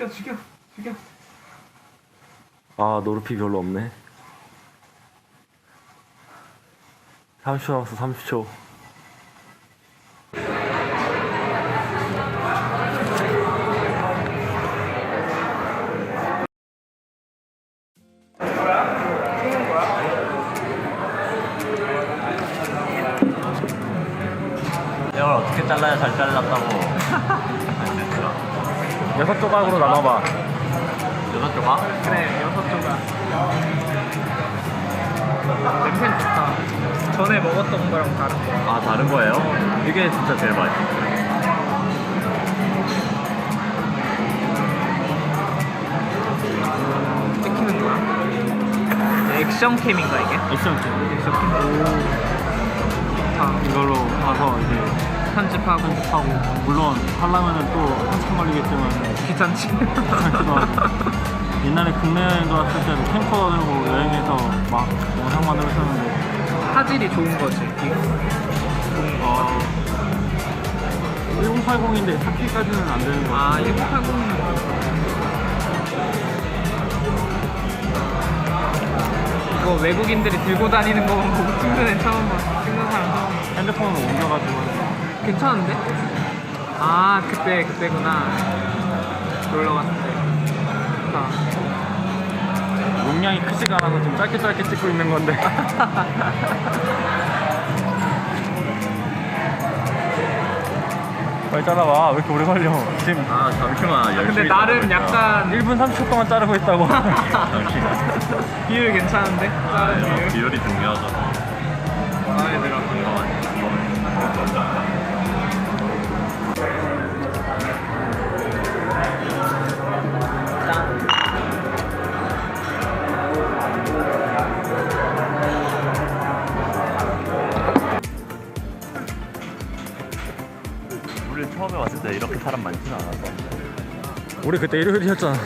죽여 죽여 죽여. 아 노르피 별로 없네. 30초 남았어 30초. 이걸 어떻게 잘라야 잘 잘랐다고 여섯 조각으로 나눠봐 여섯 조각? 그래 여섯 조각 냄새 좋다 전에 먹었던 거랑 다른 거 아 다른 거예요? 이게 진짜 제일 맛있어 찍히는 거야? 액션 캠인가 이게? 액션 캠 액션 캠 오 좋다 이걸로 가서 이제 편집하고 하고 물론 하려면은 또 한참 걸리겠지만. 귀찮지. 그래도 옛날에 국내 여행 갔을 때도 캠코더 들고 여행해서 막 영상 만들고 있었는데. 화질이 좋은 거지. 이거 어, 1080인데 4K까지는 안 되는 거 아, 같아 1080은 이거 외국인들이 들고 다니는 거 보고 찍는 애 처음 봐. 찍는 사람 처음 봐. 핸드폰으로 옮겨가지고 괜찮은데? 아, 그때, 그때구나. 놀러 갔을 때. 좋다. 용량이 크지가 않아서 좀 짧게 짧게 찍고 있는 건데 빨리 잘라봐 왜 이렇게 오래 걸려 지금 아 잠시만 근데 열심히 나름 자르고 있다. 약간 1분 30초 동안 자르고 있다고 잠시만 비율 괜찮은데? 자른 비율? 비율이 중요하잖아 마음에 들어. 짠. 때 이렇게 사람 많지는 않았어 우리 그때 일요일이었잖아.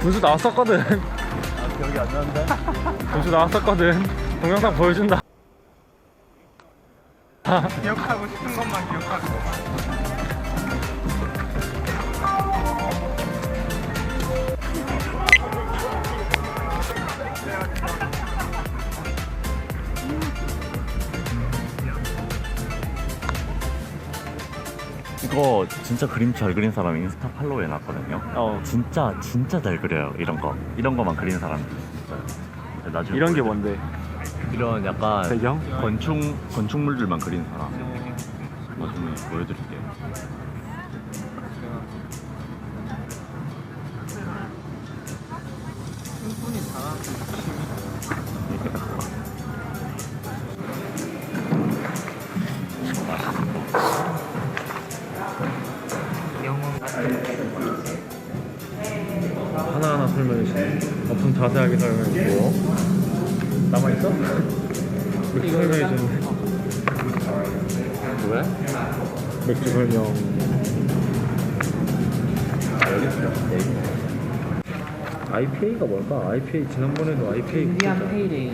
분수 나왔었거든. 아 기억이 안 나는데? 분수 나왔었거든. 동영상 보여준다 이거 진짜 그림 잘 그린 사람 인스타 팔로우 해놨거든요. 어. 진짜 진짜 잘 그려요 이런 거. 이런 거만 그리는 진짜 나중에 이런 게 보여드릴게요. 뭔데? 이런 약간 배경? 건축 건축물들만 그리는 사람. 나중에 보여드릴게요 설명해 주네 엄청 자세하게 설명해 주고 남아있어? 맥주 설명해 주는데 왜? 맥주 설명 아 여기 있어 IPA가 뭘까? IPA 지난번에도 IPA 인디안. 페이레일.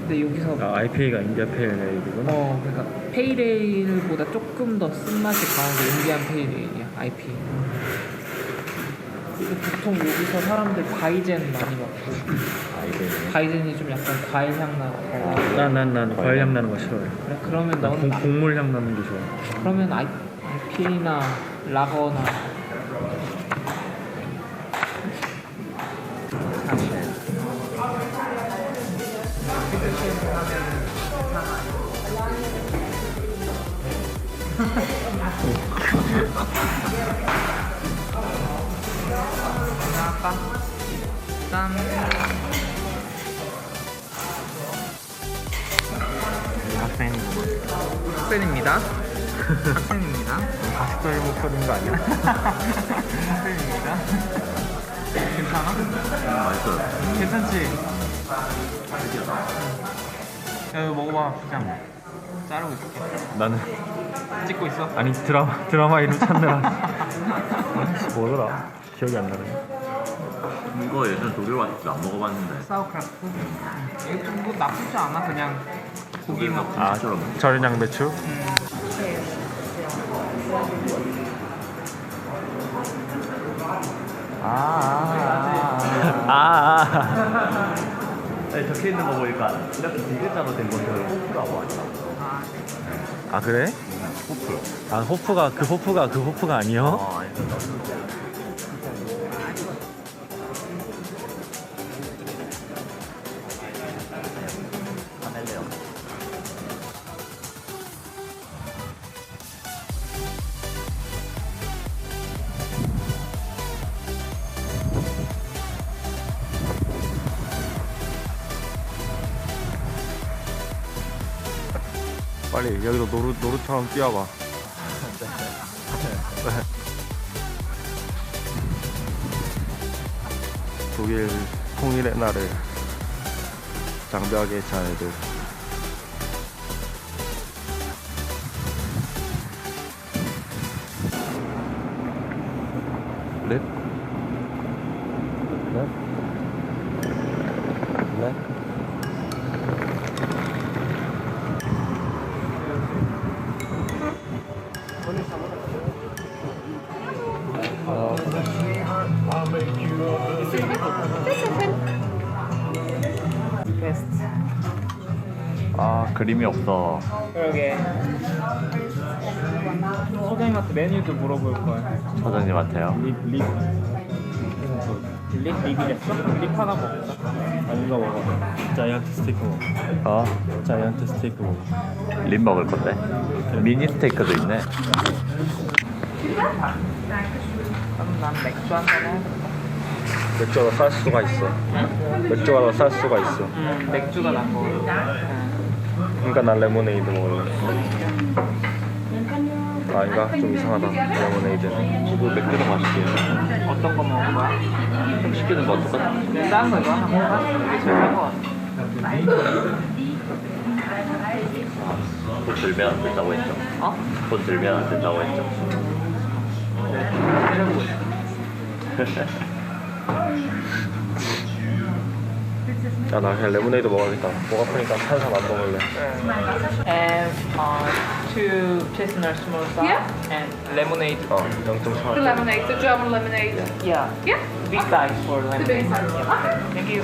근데 여기서 아 IPA가 인디아 페일레이구나 어 그러니까 페이레일보다 조금 더 쓴맛이 강한 게 인디안 페이레일이야 IPA. 보통 여기서 사람들 바이젠 많이 먹고. 아이들 바이젠이 좀 약간 과일 향 나고. 난난난 과일 향 나는 거 싫어해. 그래 그러면 난 너는 공, 곡물 향 나는 게 좋아. 그러면 I, IPA나 라거나 아까 짠 학생이구만 학생입니다. 학생입니다. 가식적인 목소리인 거 아니야? 학생입니다. 괜찮아? 맛있어요 괜찮지? 야 이거 먹어봐. 그냥 자르고 있을게. 나는 찍고 있어? 아니 드라마 드라마 이름 찾느라. 뭐더라 기억이 안 나네. 이거 예전 독일 왔을 때안 먹어봤는데 사우크라프트. 이거 뭐 나쁘지 않아 그냥 고기 먹. 아, 절인 양배추? 아, 아, 아. 아니, 적혀 있는 거 보니까 이렇게 디귿자로 된 것을 호프라고 하죠. 아, 그래? 호프. 아, 호프가, 그 호프가 그 호프가 아니요? 어, 아니, 빨리 여기도 노루, 노루처럼 뛰어봐. 독일 통일의 날을 장벽에. 랩? 랩? 그림이 없어. 그러게. 소장님한테 메뉴도 물어볼 걸. 사장님한테요. 립, 립. 립 립이랬어? 립 하나 먹자. 아닌가 먹어. 자이언트 스테이크 먹어. 어? 자이언트 스테이크 먹어. 립 먹을 건데. 미니 스테이크도 있네. 그럼 난 맥주 한잔 해야겠다. 맥주가 더쌀 수가 있어. 맥주가 더쌀 수가 있어. 음, 맥주가 난 거. 음. 그러니까 난 레모네이드 먹을래. 아닌가? 좀 이상하다. 레모네이드는. 저도 맥주를 마실게요. 어떤 거 먹을 거야? 시키는 거 똑같아. 싼 거 이거 하나 먹을까? 이게 제일 싼거 같아. 돈 들면 안 된다고 했죠. 어? 돈 들면 안 된다고 했죠. 때려보고 있어. 야, 나 그냥 레모네이드 먹어야겠다. 목 아프니까 탄산 안 먹을래. And uh, two chestnut samosa Yeah. and lemonade. 어, The 0.4. lemonade, the German lemonade. Yeah. Yeah? Big size for lemonade. Thank you.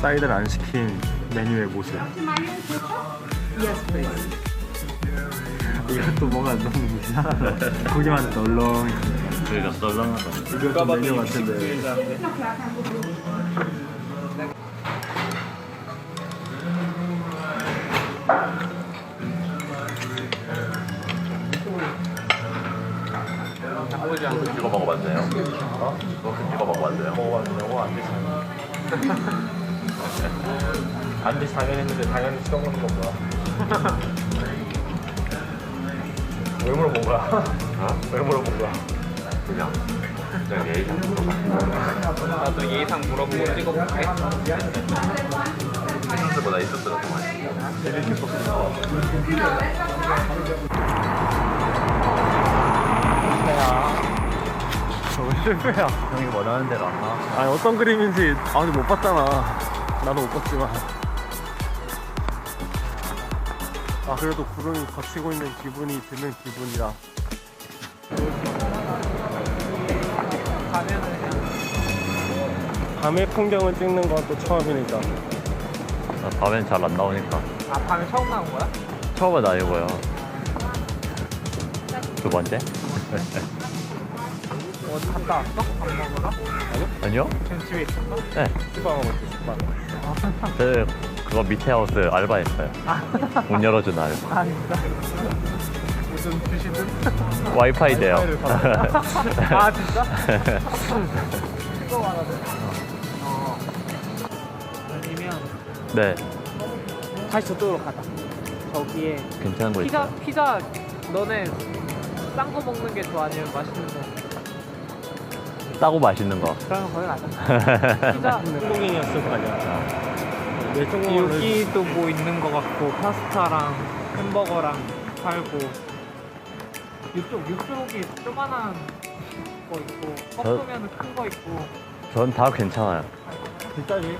사이드를 안 시킨 메뉴의 모습. Yes, please. 이것도 뭔가 너무 이상하다. 고기만 널렁. 그러니까 썰렁하다. 이거 좀 메뉴 같은데. 이거 먹어봤어요? 어? 이거 이거 먹어봤어요? 먹어봤는데, 어, 안 돼 안돼 당연했는데 당연히 시간 먹는 건 뭐야? 왜 물어본 거야? 어? 왜 물어본 거야? 그냥 그냥 예의상 물어봤어요. 나도 예상 물어보고 찍어볼게. 생각보다 있었더라 더 맛있어. 저거 실패야. 형이 원하는 대로 안 나와. 아니 어떤 그림인지 아직 못 봤잖아. 나도 못 봤지만. 아 그래도 구름이 걷히고 있는 기분이 드는 기분이라. 밤의 풍경을 찍는 건 또 처음이니까. 나 밤엔 잘 안 나오니까. 아 밤에 처음 나온 거야? 처음은 아니고요. 두 번째? 어디 갔다 왔어? 밥 먹으러? 아니요? 지금 집에 있었어? 네. 식빵 먹었지 식빵. 저 그거 밑에 하우스 알바했어요. 문 열어주는 알바. 아 진짜? 무슨 뜻이든? 와이파이 돼요. 아 진짜? 이거 어 아니면 네, 다시 저쪽으로 가자 저기에 괜찮은 거 피자 있어요. 피자 너네 싼 거 먹는 게 좋아 아니면 맛있는 거? 싸고 맛있는 거. 그러면 거기 가자. 피자. 한국인이었을 거 아니야. 내 쪽으로 여기도 뭐 있는 거 같고 파스타랑 햄버거랑 팔고 이쪽 이쪽이 조그만한 거 있고 컵라면 큰 거 있고 전 다 괜찮아요. 비싸지?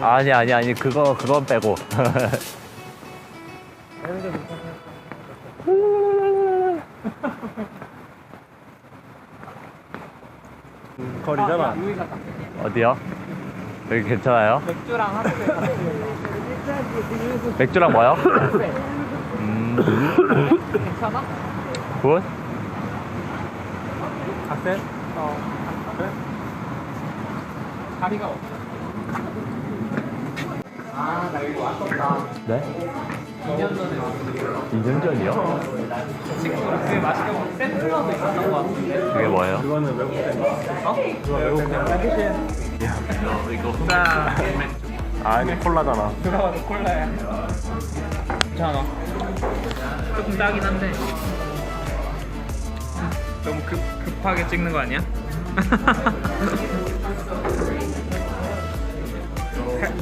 아. 아니 아니 아니 그거 그건 빼고. 거리잖아. 여기 가자. 어디요? 여기 괜찮아요? 맥주랑 같이 맥주랑 뭐요? 음, 괜찮아? 굿? 카페? 어. 자리가 없어. 아, 나 이거 왔었다. 네? 2년 전에 왔어. 2년 전이요? 지금 되게 맛있게 먹는 샌플러도 있었던 것 같은데. 그게 뭐예요? 그거는 외국 때. 어? 그거 외국 이거 자, 아니, 콜라잖아. 들어가도 콜라야. 괜찮아. 조금 짜긴 한데. 너무 급, 급하게 찍는 거 아니야?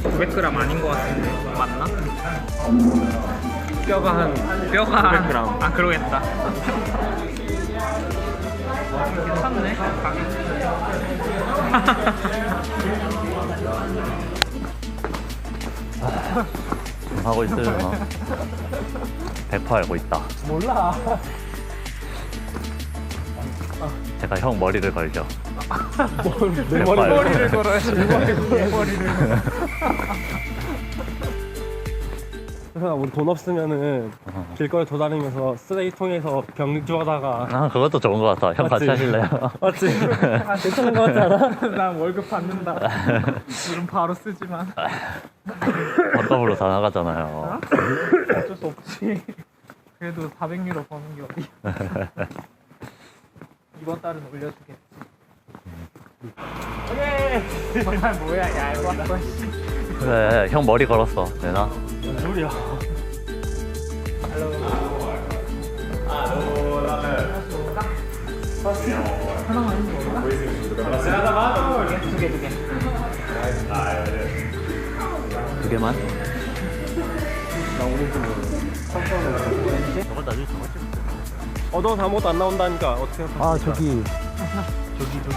900g 아닌 것 같은데 맞나? 뼈가 한 뼈가 900g. 아 그러겠다. 괜찮네 가격. 하고 있으려나? 100% 알고 있다. 몰라. 제가 형 머리를 걸죠. 내 머리 머리. 머리를 걸어야지. 내 머리를. 그래서 우리 돈 없으면은 길거리 돌아다니면서 쓰레기통에서 병 주워다가 아 그것도 좋은 것 같아. 형 같이 맞지? 하실래요? 맞지? 괜찮은 거 같지 않아? 난 월급 받는다. 이름 바로 쓰지만 밥값으로 다 나가잖아요. 어쩔 수 없지. 그래도 400유로 버는 게 어디야. 이번 달은 올려주겠지. 오케이. 정말 뭐야, 야, 이거 한 번. 그래 형 머리 걸었어. 되나? 뭔 소리야. 두 개, 개만? 저거 나중에 저거 찍을게. 얻어서 아무것도 안 나온다니까 어떻게 할아 저기 저기 저기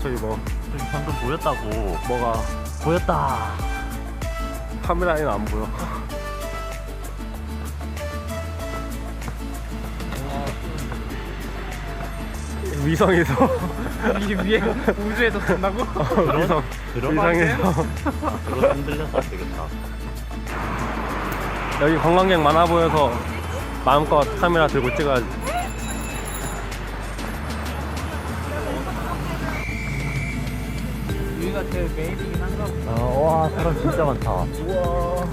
저기 뭐 저기 방금 보였다고 뭐가 보였다 카메라에는 안 보여. 위성에서 이 위에 우주에도 간다고? 위성 위성에서 그거 흔들려서 안 되겠다 여기 관광객 많아 보여서 마음껏 카메라 들고 찍어야지. 사람 진짜 많다. 우와.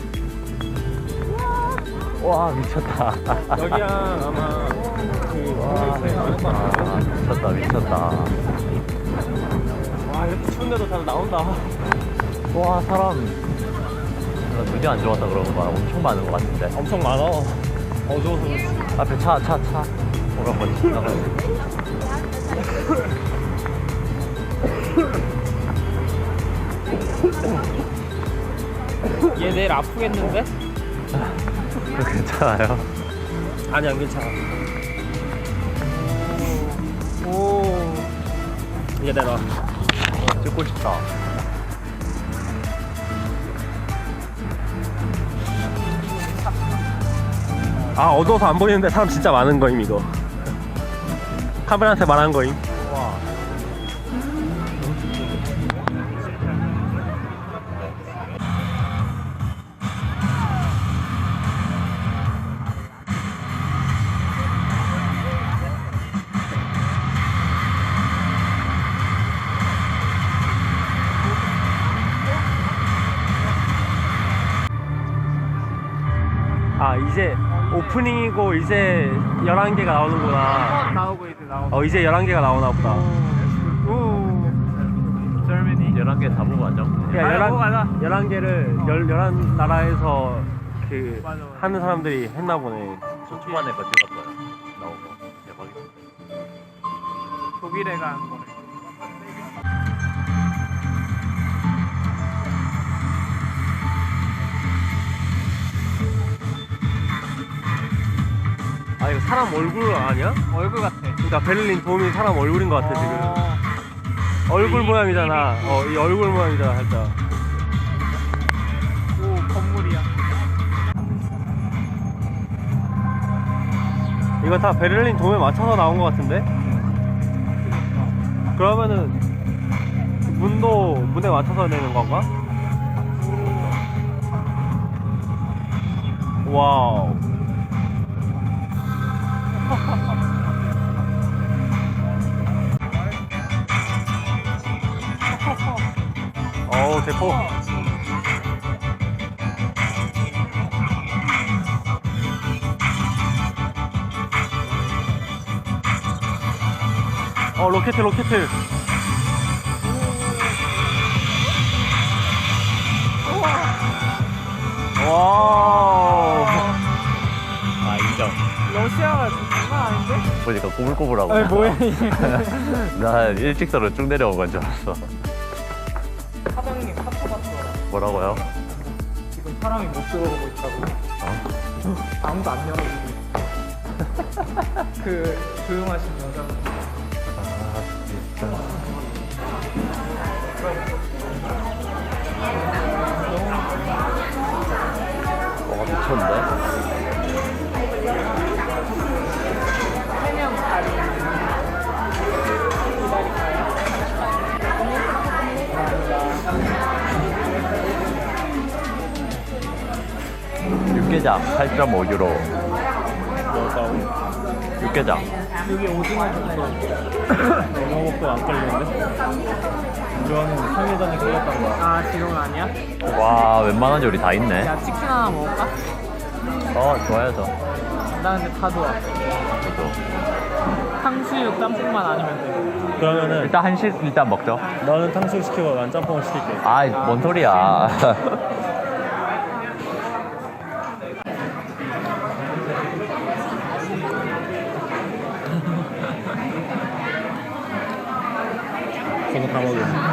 와 미쳤다. 여기랑 아마. 그 와, 아, 미쳤다 미쳤다. 와 이렇게 추운데도 잘 나온다. 와 사람. 내가 눈이 안 좋아서 그런 거야. 엄청 많은 것 같은데. 엄청 많아. 어두워서 그렇지. 앞에 차 차 차. 오란 번 지나가야 얘 내일 아프겠는데? 괜찮아요? 아니 안 괜찮아. 오. 이게 내놔. 찍고 싶다 아 어두워서 안 보이는데 사람 진짜 많은 거임 이거. 카메라한테 말한 거임. 오프닝이고 이제 11개가 나오는구나. 나오고 이제 나오고. 어 이제 11개가 나오나 보다. 오. Germany. 11개 다 보고 가죠 가자, 보고 가자. 11 개를 열, 11 나라에서 그 맞아, 맞아. 하는 사람들이 했나 보네. 거 찍었어요 나온 거 대박이다 독일에 간 거를. 사람 얼굴 아니야? 얼굴 같아. 그러니까 베를린 돔이 사람 얼굴인 것 같아 지금. 어, 얼굴 모양이잖아. 어, 이 얼굴 모양이잖아, 살짝. 오 건물이야. 이거 다 베를린 돔에 맞춰서 나온 것 같은데? 그러면은 문도 문에 맞춰서 내는 건가? 와우. 어우 대포. 어 로켓 로켓. 와 장난 아닌데? 보니까 꼬불꼬불하고 아니 뭐야 이게. 나 일직선으로 쭉 내려온 건 줄 알았어 사장님 카톡 왔어. 뭐라고요? 지금 사람이 못 들어오고 있다고. 아무도 안 열어주고. 있어. 그 조용하신 여자. 아 진짜 와 미쳤는 육개장 8.5유로 육개장 여기 오징어 줬어. 영어 먹고 안 걸리는데? 이거는 3일 전에 걸렸던 거야. 아 지금은 아니야? 와 웬만한 요리 다 있네 야 치킨 하나 먹을까? 어 좋아야죠 나 근데 다 좋아. 저도 탕수육 짬뽕만 아니면 돼. 그러면은 일단 한식 일단 먹죠 너는 탕수육 시키고 난 짬뽕을 시킬게. 아뭔 소리야 저